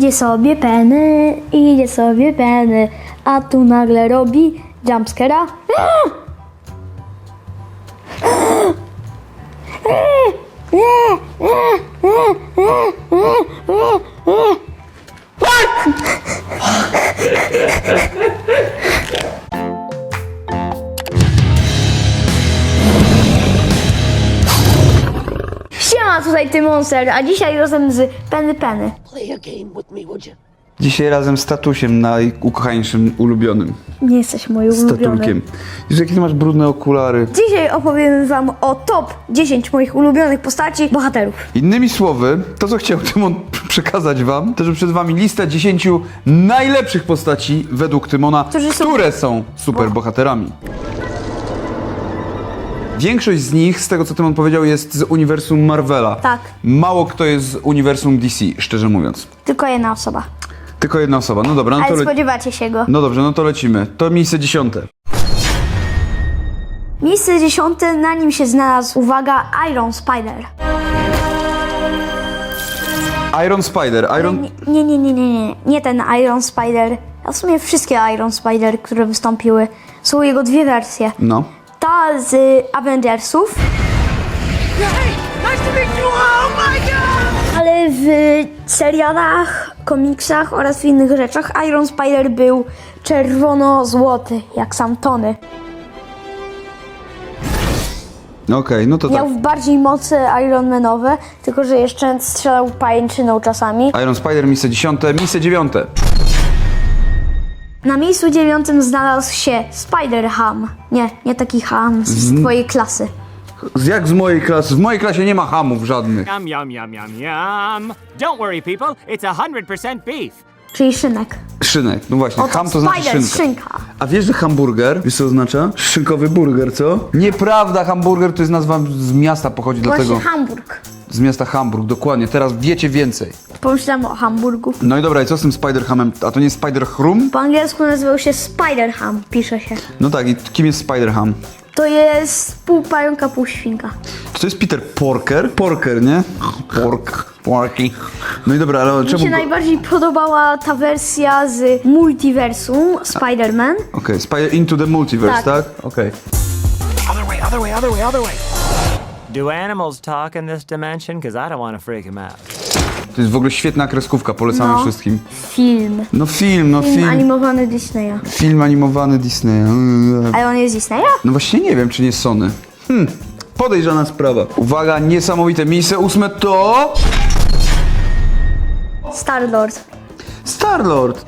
Idzie sobie Penny, idzie sobie Penny, a tu nagle robi jumpscare'a. Siema, tutaj ty Monster, a dzisiaj razem z Penny Penny. Play a game with me, would you? Dzisiaj razem z tatusiem najukochańszym ulubionym. Nie jesteś mój Z ulubiony. tatulkiem. Jakie ty masz brudne okulary. Dzisiaj opowiem wam o top 10 moich ulubionych postaci bohaterów. Innymi słowy, to co chciał Tymon przekazać wam, to że przed wami lista 10 najlepszych postaci według Tymona, Którzy są- które są super bohaterami. Większość z nich, z tego co Tymon powiedział, jest z uniwersum Marvela. Tak. Mało kto jest z uniwersum DC, szczerze mówiąc. Tylko jedna osoba. Tylko jedna osoba. No dobra, no to, Ale le- spodziewacie się go. no dobrze, no to lecimy. To miejsce dziesiąte. Miejsce dziesiąte, na nim się znalazł, uwaga, Iron Spider. Iron Spider. Iron... Nie, nie, nie, nie, nie, nie ten Iron Spider. A w sumie wszystkie Iron Spider, które wystąpiły, są jego dwie wersje. No. Ta z Avengersów. Ale w serialach, komiksach oraz w innych rzeczach Iron Spider był czerwono-złoty, jak sam Tony. Okej, no to tak. Miał bardziej mocy Ironmanowe, tylko że jeszcze strzelał pajęczyną czasami. Iron Spider, miejsce dziesiąte, miejsce dziewiąte. Na miejscu dziewiątym znalazł się Spider-Ham. Nie, nie taki ham z twojej klasy. Z- Jak z mojej klasy? W mojej klasie nie ma hamów żadnych. Yum, yum, yum, yum, yum. Don't worry, people. It's a 100% beef. Czyli szynek. Szynek, no właśnie, Oto ham to znaczy Spider, szynka. szynka. A wiesz, że hamburger, wiesz co oznacza? Szynkowy burger, co? Nieprawda, hamburger to jest nazwa z miasta pochodzi, Właśnie dlatego Hamburg. z miasta Hamburg, dokładnie. Teraz wiecie więcej. Pomyślałem o Hamburgu. No i dobra, i co z tym Spider-Hamem? A to nie Spider-Hrum? Po angielsku nazywał się Spider-Ham, pisze się. No tak, i kim jest Spider-Ham? To jest pół pająka, pół świnka. To jest Peter Porker? Porker, nie? Pork. Porky. No i dobra, ale Mi czemu... się go- najbardziej podobała ta wersja z multiversum Spider-Man. Okej, Spider Into the Multiverse, Tak. tak? Okej. Other way, other way, other way, other way. Do animals talk in this dimension? Because I don't want to freak them out. To jest w ogóle świetna kreskówka, polecamy No. wszystkim. Film. No film, no Film film. animowany Disneya. Film animowany Disneya. Mm, Ale on jest Disneya? No właśnie nie wiem, czy nie Sony. Hmm, podejrzana sprawa. Uwaga, niesamowite miejsce ósme to... Star-Lord. Star-Lord.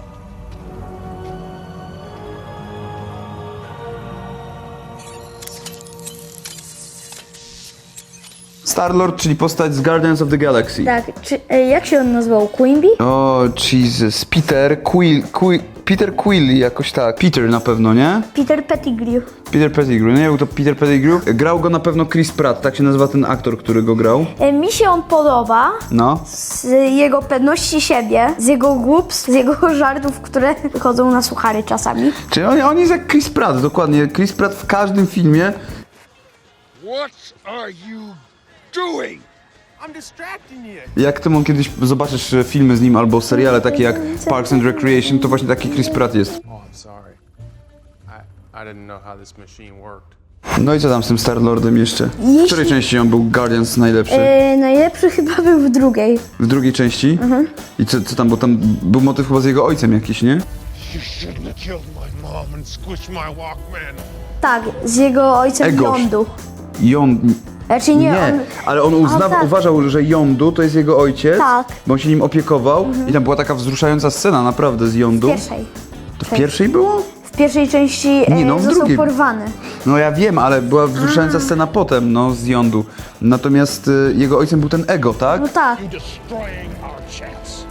Star-Lord, czyli postać z Guardians of the Galaxy. Tak, czy, e, jak się on nazywał? Quimby? O, Jesus. Peter Quill, Quill, Peter Quill jakoś tak. Peter na pewno, nie? Peter Pettigrew. Peter Pettigrew, nie był to Peter Pettigrew. Grał go na pewno Chris Pratt, tak się nazywa ten aktor, który go grał. E, Mi się on podoba No. z jego pewności siebie, z jego głupstw, z jego żartów, które wychodzą na suchary czasami. Czyli on, on jest jak Chris Pratt, dokładnie. Chris Pratt w każdym filmie. What are you doing? Jak ty mu kiedyś zobaczysz e, filmy z nim albo seriale takie jak Parks and Recreation, to właśnie taki Chris Pratt jest. Oh. No i co tam z tym Star-Lordem jeszcze? W Jeśli- której części on był Guardians najlepszy? E, najlepszy chyba był w drugiej. W drugiej części? I co, co tam, bo tam był motyw chyba z jego ojcem jakiś, nie? You shouldn't have killed my mom and squished my Walkman. Tak, z jego ojcem Egoś. Yondu. I on... Znaczy nie, Nie, on... ale on uzna, tak. uważał, że Yondu to jest jego ojciec, Tak. bo on się nim opiekował i tam była taka wzruszająca scena naprawdę z Yondu. W pierwszej. To w pierwszej było? W pierwszej części e, Nie, no, w został drugiej. porwany. No ja wiem, ale była wzruszająca scena potem, no, z Yondu. Natomiast y, jego ojcem był ten Ego, tak? No tak. You destroying our chance.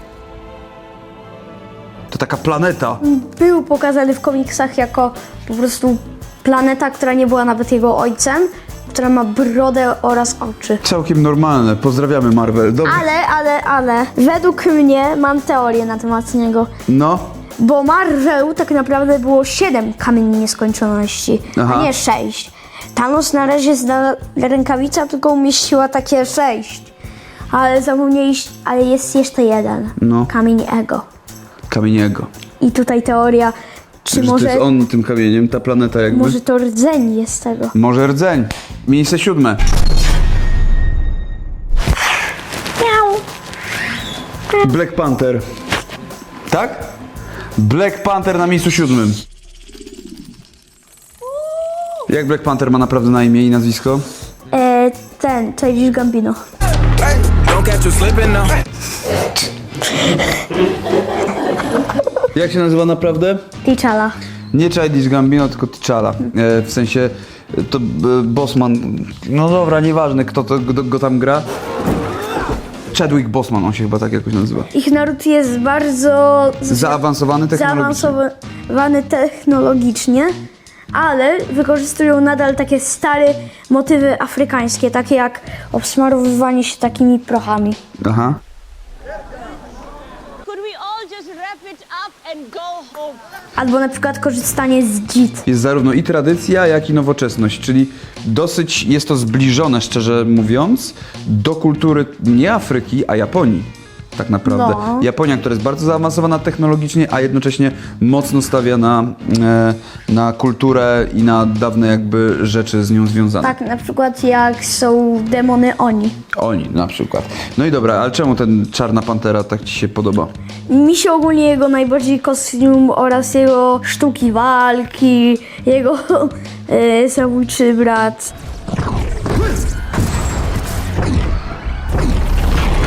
To taka planeta. Był pokazany w komiksach jako po prostu planeta, która nie była nawet jego ojcem, która ma brodę oraz oczy. Całkiem normalne. Pozdrawiamy Marvel. Dobrze. Ale, ale, ale, według mnie mam teorię na temat niego. No, Bo Marvelu tak naprawdę było 7 kamieni nieskończoności, Aha. a nie 6. Thanos na razie zna rękawica tylko umieściła takie 6. Ale zapomnieliście, ale jest jeszcze jeden. No. Kamień ego. Kamieniego. I tutaj teoria, czy Że to może, jest on tym kamieniem, ta planeta jakby. może to rdzeń jest tego. Może rdzeń. Miejsce siódme. Miau. Black Panther. Tak? Black Panther na miejscu siódmym. Jak Black Panther ma naprawdę na imię i nazwisko? E, ten, Childish Gambino. Don't catch you slipping now. Jak się nazywa naprawdę? T'Challa. Nie Childish Gambino, tylko T'Challa. E, w sensie e, to e, Bossman. No dobra, nieważne kto to, go, go tam gra. Chadwick Boseman, on się chyba tak jakoś nazywa. Ich naród jest bardzo Zaawansowany technologicznie. zaawansowany technologicznie, ale wykorzystują nadal takie stare motywy afrykańskie, takie jak obsmarowywanie się takimi prochami. Aha. Could we all just wrap it up and go home? Albo na przykład korzystanie z dzid. Jest zarówno i tradycja, jak i nowoczesność, czyli dosyć jest to zbliżone, szczerze mówiąc, do kultury nie Afryki, a Japonii. Tak naprawdę. No. Japonia, która jest bardzo zaawansowana technologicznie, a jednocześnie mocno stawia na, e, na kulturę i na dawne jakby rzeczy z nią związane. Tak, na przykład jak są demony oni. Oni na przykład. No i dobra, ale czemu ten Czarna Pantera tak ci się podoba? Mi się ogólnie jego najbardziej kostium oraz jego sztuki walki, jego e, zabójczy brat.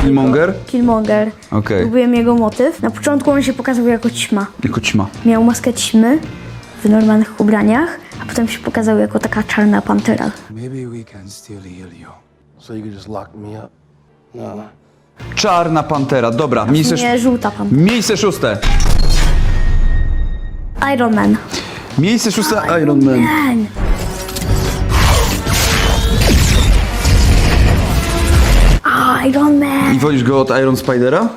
Killmonger? Killmonger. Okej. Lubiłem jego motyw. Na początku on się pokazał jako ćma. Jako ćma. Miał maskę ćmy w normalnych ubraniach, a potem się pokazał jako taka czarna pantera. Maybe we can still heal you. So you could just lock me up? No. Czarna Pantera, dobra. Miejsce, Nie żółta pantera. miejsce szóste. Iron Man. Miejsce szóste Iron Man. Man. Iron wolisz go od Iron Spidera?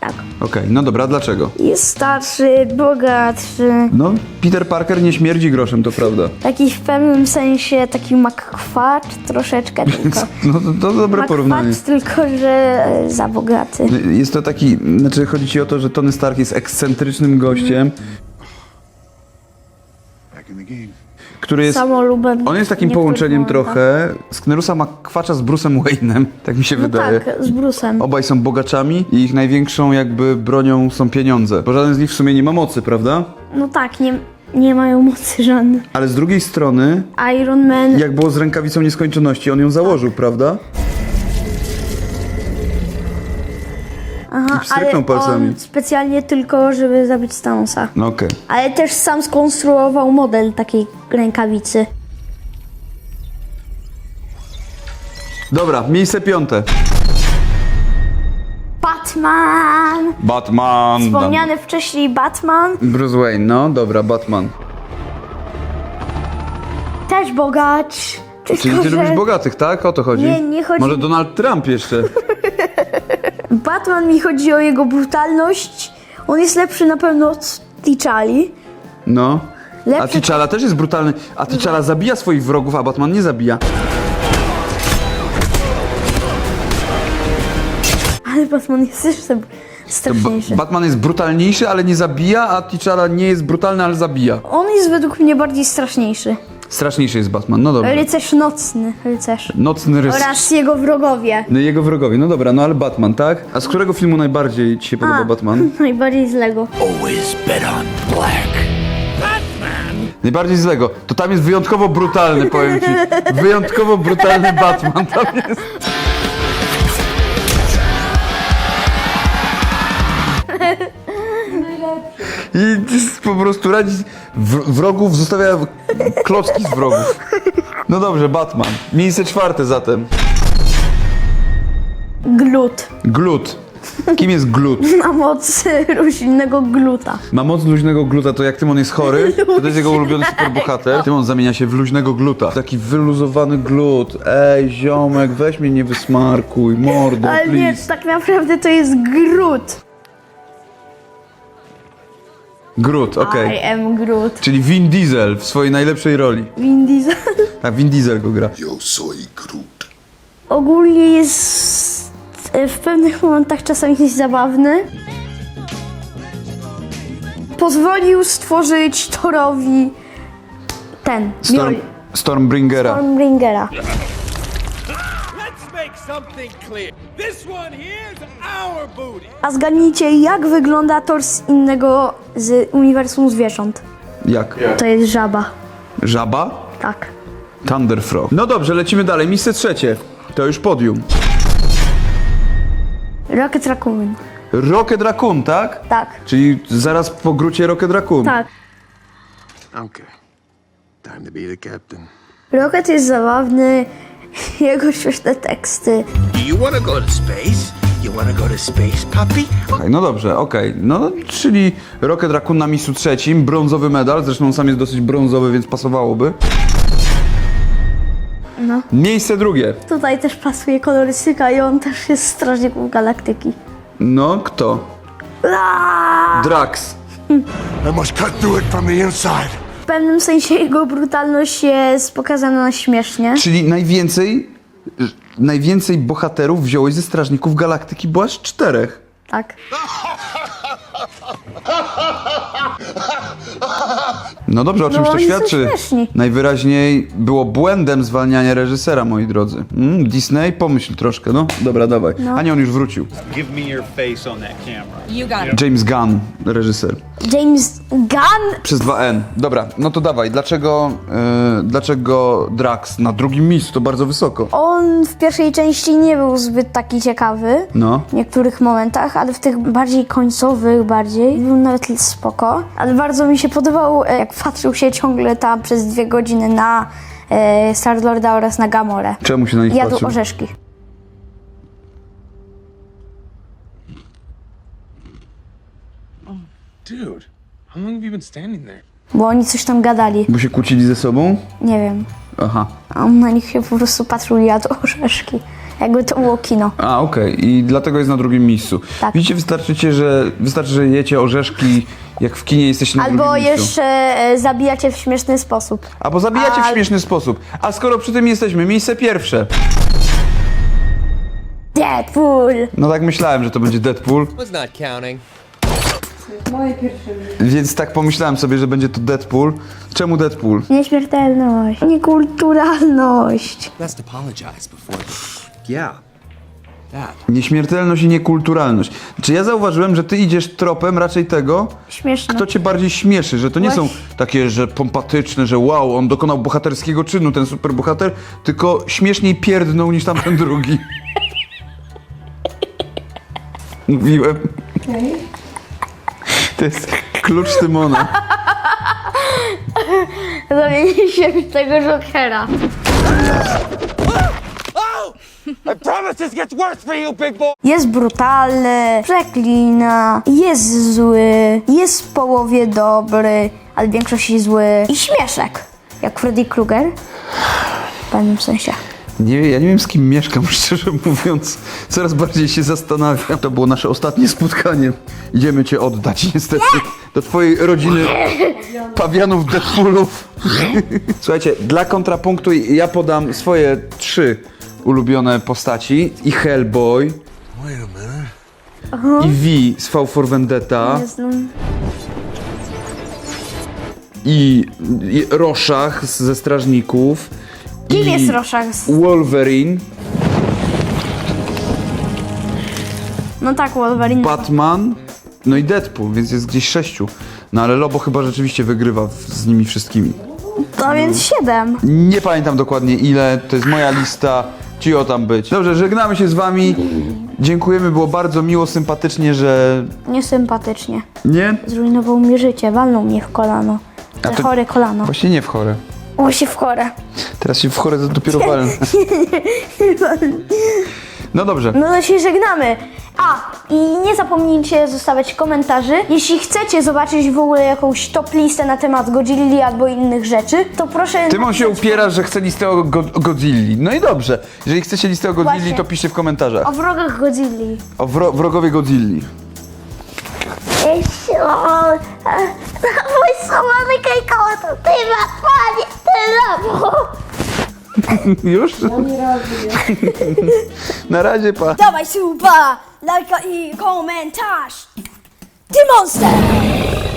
Tak. Okej, no dobra, dlaczego? Jest starszy, bogatszy. No, Peter Parker nie śmierdzi groszem, to prawda. Taki w pewnym sensie taki McQuatch troszeczkę tylko. No to, to dobre porównanie. McQuatch tylko, że e, za bogaty. Jest to taki, znaczy chodzi ci o to, że Tony Stark jest ekscentrycznym gościem, Back in the game. Który jest... Samolubem. On jest takim połączeniem momentach. trochę. Sknerusa ma kwacza z Bruce'em Wayne'em, tak mi się No wydaje. tak, z Brusem. Obaj są bogaczami i ich największą jakby bronią są pieniądze. Bo żaden z nich w sumie nie ma mocy, prawda? No tak, nie, nie mają mocy żadnej. Ale z drugiej strony, Iron Man jak było z rękawicą nieskończoności, on ją założył, prawda? Aha, I ale palcami. on specjalnie tylko, żeby zabić Thanosa. No okej. Ale też sam skonstruował model takiej rękawicy. Dobra, miejsce piąte. Batman! Batman. Wspomniany wcześniej Batman, Bruce Wayne, no dobra, Batman. też bogacz. Tylko, Czyli ty że lubisz bogatych, tak? O to chodzi? Nie, nie chodzi- Może Donald Trump jeszcze? Batman mi chodzi o jego brutalność. On jest lepszy na pewno od T'Challi. No. A Lepszy- T'Challa też jest brutalny. A T'Challa zabija swoich wrogów, a Batman nie zabija. Ale Batman jest jeszcze straszniejszy. ba- Batman jest brutalniejszy, ale nie zabija, a T'Challa nie jest brutalny, ale zabija. On jest według mnie bardziej straszniejszy. Straszniejszy jest Batman, no dobra. Rycerz nocny, rycerz. Nocny rys. Oraz jego wrogowie. No, Jego wrogowie, no dobra, no ale Batman, tak? A z którego filmu najbardziej ci się podoba. Batman? Najbardziej z Lego. Always bet on black. Najbardziej z Lego. To tam jest wyjątkowo brutalny, powiem ci. Wyjątkowo brutalny Batman tam jest. I po prostu radzi w- wrogów, zostawia klocki z wrogów. No dobrze, Batman. Miejsce czwarte zatem. Glut. Glut. Kim jest Glut? Ma moc roślinnego gluta. Ma moc luźnego gluta, to jak Tymon jest chory, to, to jest jego ulubiony superbohater. Tymon zamienia się w luźnego gluta. Taki wyluzowany glut. Ej, ziomek, weź mnie nie wysmarkuj, mordo, Ale nie, please. tak naprawdę to jest Groot. Grut, okej. I am Groot. Czyli Vin Diesel w swojej najlepszej roli. Vin Diesel. A Vin Diesel go gra. Yo soy Groot. Ogólnie jest e, w pewnych momentach czasami jest zabawny. Pozwolił stworzyć Thorowi ten, Storm, Mjol- Stormbringera. Stormbringera. A zgadnijcie, jak wygląda Thor z innego z uniwersum zwierząt? Jak? To jest żaba. Żaba? Tak. Thunderfrog. No dobrze, lecimy dalej. Miejsce trzecie. To już podium. Rocket Raccoon. Rocket Raccoon, tak? Tak. Czyli zaraz po grucie Rocket Raccoon. Tak. Okay. Time to be the captain. Rocket jest zabawny, jego śmieszne teksty. Do you want to go to space? You want to go to space, puppy? Okej, no dobrze, okej. No, czyli Rocket Raccoon na miejscu trzecim, brązowy medal, zresztą sam jest dosyć brązowy, więc pasowałoby. No. Miejsce drugie. Tutaj też pasuje kolorystyka i on też jest strażnikiem galaktyki. No, kto? Aaaa! Drax. I must cut through it from the inside. W pewnym sensie jego brutalność jest pokazana na śmiesznie. Czyli najwięcej, najwięcej bohaterów wziąłeś ze Strażników Galaktyki, bo aż czterech. Tak. No dobrze, o czymś No, to oni są świadczy. śmieszni. Najwyraźniej było błędem zwalnianie reżysera, moi drodzy. Mm, Disney, pomyśl troszkę, no. Dobra, dawaj. No. A nie, on już wrócił. Give me your face on that camera. James Gunn, reżyser. James Gunn Przez 2N. Dobra, no to dawaj. Dlaczego, yy, dlaczego Drax na drugim miejscu? To bardzo wysoko. On w pierwszej części nie był zbyt taki ciekawy. No. W niektórych momentach, ale w tych bardziej końcowych bardziej był nawet spoko. Ale bardzo mi się podobał, e, jak patrzył się ciągle tam przez dwie godziny na e, Star-Lorda oraz na Gamorę. Czemu się na nich Jadł patrzył? orzeszki. Dude, how long have you been standing there? Bo oni coś tam gadali. Bo się kłócili ze sobą? Nie wiem. Aha. A on na nich się po prostu patrzył i jadł orzeszki. Jakby to było kino. A, okej. I dlatego jest na drugim miejscu. Tak. Widzicie, wystarczycie, że, wystarczy, że jecie orzeszki, jak w kinie jesteście na Albo drugim miejscu. jeszcze e, zabijacie w śmieszny sposób. Albo zabijacie w śmieszny sposób. A skoro przy tym jesteśmy, miejsce pierwsze. Deadpool! No tak myślałem, że to będzie Deadpool, Was not counting. Więc tak pomyślałem sobie, że będzie to Deadpool. Czemu Deadpool? Nieśmiertelność. Niekulturalność. Best apologize before. Yeah. That. Nieśmiertelność i niekulturalność. Czy ja zauważyłem, że ty idziesz tropem raczej tego, Śmieszne. kto cię bardziej śmieszy, że to nie są takie, że pompatyczne, że wow, on dokonał bohaterskiego czynu, ten superbohater, tylko śmieszniej pierdnął niż tamten drugi. Mówiłem. To jest klucz Tymona. Zamieni się w tego Jokera. I promise this gets worse for you, big boy. Jest brutalny, przeklina, jest zły, jest w połowie dobry, ale w większości zły. I śmieszek, jak Freddy Krueger. W pewnym sensie. Nie, ja nie wiem z kim mieszkam, szczerze mówiąc. Coraz bardziej się zastanawiam. To było nasze ostatnie spotkanie. Idziemy cię oddać niestety do twojej rodziny pawianów Deadpoolów. Słuchajcie, dla kontrapunktu ja podam swoje trzy ulubione postaci. I Hellboy, i V z V for Vendetta, i Roszach z- ze Strażników. Kim i jest Rorschach? Wolverine, No tak, Wolverine. Batman, no i Deadpool, więc jest gdzieś sześciu. No ale Lobo chyba rzeczywiście wygrywa w, z nimi wszystkimi. To więc siedem. Nie pamiętam dokładnie ile, to jest moja lista, ci o tam być. Dobrze, żegnamy się z wami. Dziękujemy, było bardzo miło, sympatycznie, że... Niesympatycznie. Nie? Zrujnował mi życie, walnął mnie w kolano. To to- chore kolano. Właśnie nie w chore. O, się w chore. Teraz się w chore to dopiero walę. No dobrze. No to się żegnamy. A, i nie zapomnijcie zostawiać komentarzy. Jeśli chcecie zobaczyć w ogóle jakąś top listę na temat Godzilli albo innych rzeczy, to proszę... Tymon się upiera, że chce listę o, go, Godzilli. No i dobrze. Jeżeli chcecie listę o Godzilli, Właśnie. to piszcie w komentarzach. O wrogach Godzilli. O wro, wrogowie Godzilli. Jeśli mój słowany kajkoła to ty ma panie, ty Już? Na razie, pa. Dawaj suba, lajka i komentarz. Ty monster!